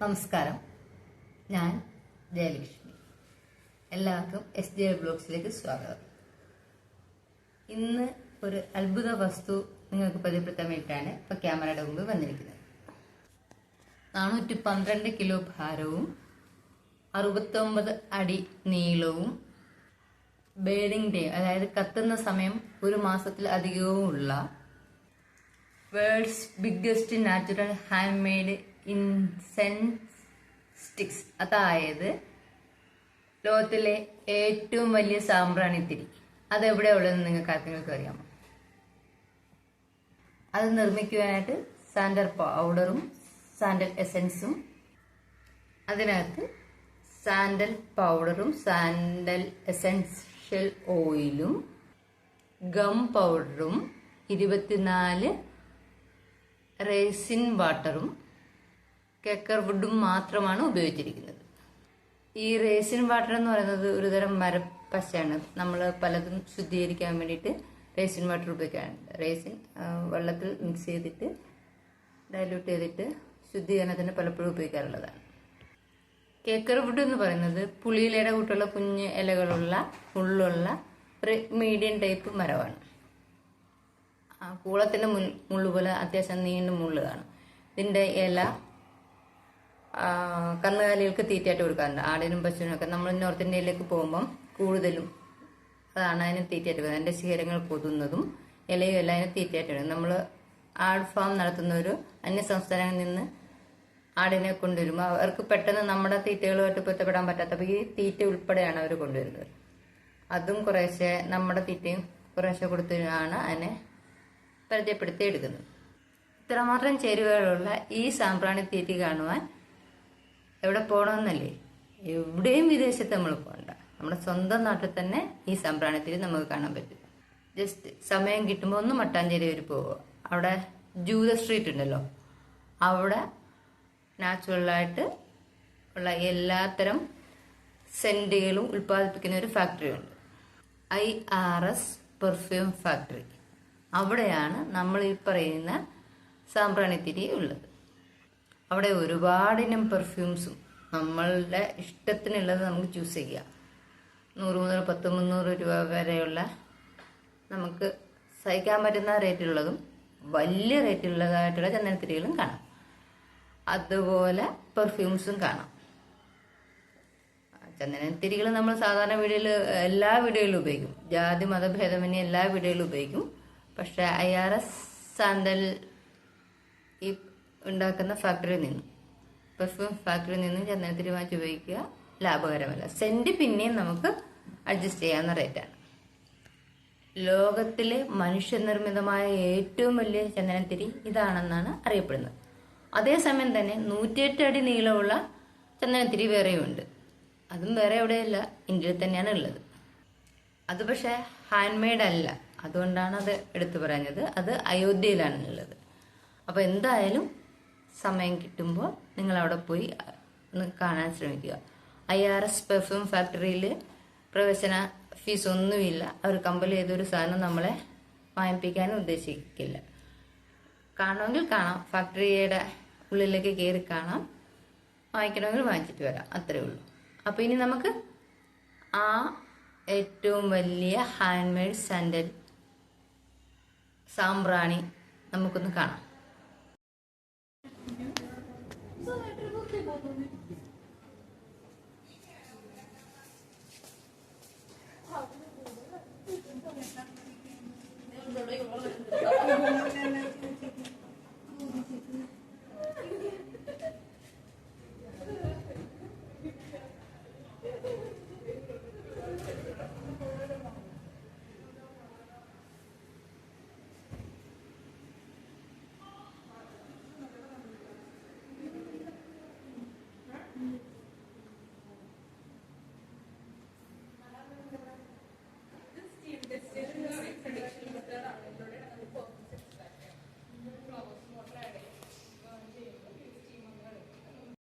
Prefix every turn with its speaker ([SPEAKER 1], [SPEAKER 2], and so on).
[SPEAKER 1] നമസ്കാരം. ഞാൻ ജയലക്ഷ്മി. എല്ലാവർക്കും എസ് ജെ ബ്ലോഗ്സിലേക്ക് സ്വാഗതം. ഇന്ന് ഒരു അത്ഭുത വസ്തു നിങ്ങൾക്ക് പരിചയപ്പെടുത്താൻ വേണ്ടിയിട്ടാണ് ഇപ്പൊ ക്യാമറയുടെ മുമ്പ് വന്നിരിക്കുന്നത്. നാനൂറ്റി പന്ത്രണ്ട് കിലോ ഭാരവും അറുപത്തൊമ്പത് അടി നീളവും ബേഡിംഗ് ഡേ അതായത് കത്തുന്ന സമയം ഒരു മാസത്തിൽ അധികവും ഉള്ള world's biggest natural hand made incense sticks അതായത് ലോകത്തിലെ ഏറ്റവും വലിയ സാമ്പ്രാണിത്തിരി അതെവിടെ ഉള്ളതെന്ന് നിങ്ങൾക്ക് ആർക്കെങ്കിലും അറിയാമോ? അത് നിർമ്മിക്കുവാനായിട്ട് സാൻഡൽ പൗഡറും സാൻഡൽ എസൻസും അതിനകത്ത് സാൻഡൽ പൗഡറും സാൻഡൽ എസൻഷ്യൽ ഓയിലും ഗം പൗഡറും ഇരുപത്തിനാല് റേസിൻ വാട്ടറും കെക്കർ വുഡും മാത്രമാണ് ഉപയോഗിച്ചിരിക്കുന്നത്. ഈ റേസിൻ വാട്ടർ എന്ന് പറയുന്നത് ഒരുതരം മരപ്പശയാണ്. നമ്മൾ പലതും ശുദ്ധീകരിക്കാൻ വേണ്ടിയിട്ട് റേസിൻ വാട്ടർ ഉപയോഗിക്കാറുണ്ട്. റേസിൻ വെള്ളത്തിൽ മിക്സ് ചെയ്തിട്ട് ഡൈല്യൂട്ട് ചെയ്തിട്ട് ശുദ്ധീകരണത്തിന് പലപ്പോഴും ഉപയോഗിക്കാറുള്ളതാണ്. കേക്കർ വുഡ് എന്ന് പറയുന്നത് പുളിയിലയുടെ കൂട്ടുള്ള കുഞ്ഞ് ഇലകളുള്ള മുള്ളുള്ള ഒരു മീഡിയം ടൈപ്പ് മരമാണ്. കൂളത്തിന്റെ മുൾ മുള്ളു പോലെ അത്യാവശ്യം നീണ്ട മുള്ളു കാണും ഇതിന്റെ ഇല കന്നുകാലികൾക്ക് തീറ്റയായിട്ട് കൊടുക്കാറുണ്ട്. ആടിനും പശുവിനും ഒക്കെ നമ്മൾ നോർത്ത് ഇന്ത്യയിലേക്ക് പോകുമ്പം കൂടുതലും അതാണ് അതിന് തീറ്റയായിട്ട് കൊടുക്കുന്നത്. അതിന്റെ ശീലങ്ങൾ പൊതുന്നതും ഇലയും എല്ലാം അതിന് തീറ്റയായിട്ട് നമ്മൾ ആട് ഫാം നടത്തുന്നവർ അന്യ സംസ്ഥാനങ്ങളിൽ നിന്ന് ആടിനെ കൊണ്ടുവരുമ്പോൾ അവർക്ക് പെട്ടെന്ന് നമ്മുടെ തീറ്റകളുമായിട്ട് പൊരുത്തപ്പെടാൻ പറ്റാത്തപ്പോൾ ഈ തീറ്റ ഉൾപ്പെടെയാണ് അവർ കൊണ്ടുവരുന്നത്. അതും കുറേശ്ശെ നമ്മുടെ തീറ്റയും കുറേശ്ശെ കൊടുത്തിട്ടാണ് അതിനെ പരിചയപ്പെടുത്തി എടുക്കുന്നത്. ഇത്രമാത്രം ചേരുവകളുള്ള ഈ സാമ്പ്രാണി തീറ്റി കാണുവാൻ എവിടെ പോകണമെന്നല്ലേ എവിടെയും വിദേശത്ത് നമ്മൾ പോകണ്ട നമ്മുടെ സ്വന്തം നാട്ടിൽ തന്നെ ഈ സംപ്രാണത്തിൽ നമുക്ക് കാണാൻ പറ്റും. ജസ്റ്റ് സമയം കിട്ടുമ്പോൾ ഒന്ന് മട്ടാഞ്ചേരി വരെ പോവുക അവിടെ ജൂത സ്ട്രീറ്റ് ഉണ്ടല്ലോ. അവിടെ നാച്ചുറലായിട്ട് ഉള്ള എല്ലാത്തരം സെന്റുകളും ഉൽപ്പാദിപ്പിക്കുന്ന ഒരു ഫാക്ടറി ഉണ്ട്. I R S perfume factory അവിടെയാണ് നമ്മൾ ഈ പറയുന്ന സാമ്പ്രാണിത്തിരി ഉള്ളത്. അവിടെ ഒരുപാടിനം പെർഫ്യൂംസും നമ്മളുടെ ഇഷ്ടത്തിനുള്ളത് നമുക്ക് ചൂസ് ചെയ്യാം. നൂറ് മുതൽ പത്ത് മുന്നൂറ് രൂപ വരെയുള്ള നമുക്ക് സഹിക്കാൻ പറ്റുന്ന റേറ്റിലുള്ളതും വലിയ റേറ്റിലുള്ളതായിട്ടുള്ള ചന്ദനത്തിരികളും കാണാം. അതുപോലെ പെർഫ്യൂംസും കാണാം. ചന്ദനത്തിരികൾ നമ്മൾ സാധാരണ വീടുകളിൽ എല്ലാ വീടുകളിലും ഉപയോഗിക്കും. ജാതി മതഭേദമന്യേ എല്ലാ വീടുകളിലും ഉപയോഗിക്കും. പക്ഷേ ഐ ആർ എസ് സാന്തൽ ഉണ്ടാക്കുന്ന ഫാക്ടറിയിൽ നിന്നും. പെർഫ്യൂം ഫാക്ടറിയിൽ നിന്നും ചന്ദനത്തിരി വാങ്ങിച്ച് ഉപയോഗിക്കുക. ലാഭകരമല്ല. സെന്റ് പിന്നെയും നമുക്ക് അഡ്ജസ്റ്റ് ചെയ്യാവുന്ന റേറ്റാണ് ലോകത്തിലെ മനുഷ്യനിർമ്മിതമായ ഏറ്റവും വലിയ ചന്ദനത്തിരി ഇതാണെന്നാണ് അറിയപ്പെടുന്നത്. അതേസമയം തന്നെ നൂറ്റിയെട്ട് അടി നീളമുള്ള ചന്ദനത്തിരി വേറെയുണ്ട് അതും വേറെ എവിടെയല്ല ഇന്ത്യയിൽ തന്നെയാണ് ഉള്ളത്. അത് പക്ഷേ ഹാൻഡ് മെയ്ഡ് അല്ല. അതുകൊണ്ടാണ് അത് എടുത്തു പറഞ്ഞത്. അത് അയോധ്യയിലാണ് ഉള്ളത് അപ്പോൾ എന്തായാലും സമയം കിട്ടുമ്പോൾ നിങ്ങൾ അവിടെ പോയി കാണാൻ ശ്രമിക്കുക. ഐ ആർ എസ് പെർഫ്യൂം ഫാക്ടറിയിൽ പ്രവേശന ഫീസ് ഒന്നുമില്ല അവർ കമ്പൽ ചെയ്തൊരു സാധനം നമ്മളെ വാങ്ങിപ്പിക്കാനും ഉദ്ദേശിക്കില്ല. കാണണമെങ്കിൽ കാണാം. ഫാക്ടറിയുടെ ഉള്ളിലേക്ക് കയറി കാണാം. വാങ്ങിക്കണമെങ്കിൽ വാങ്ങിച്ചിട്ട് വരാം. അത്രേ ഉള്ളൂ. അപ്പോൾ ഇനി നമുക്ക് ആ ഏറ്റവും വലിയ ഹാൻഡ് മെയ്ഡ് സാൻഡൽ സാമ്പ്രാണി നമുക്കൊന്ന് കാണാം. Obrigada.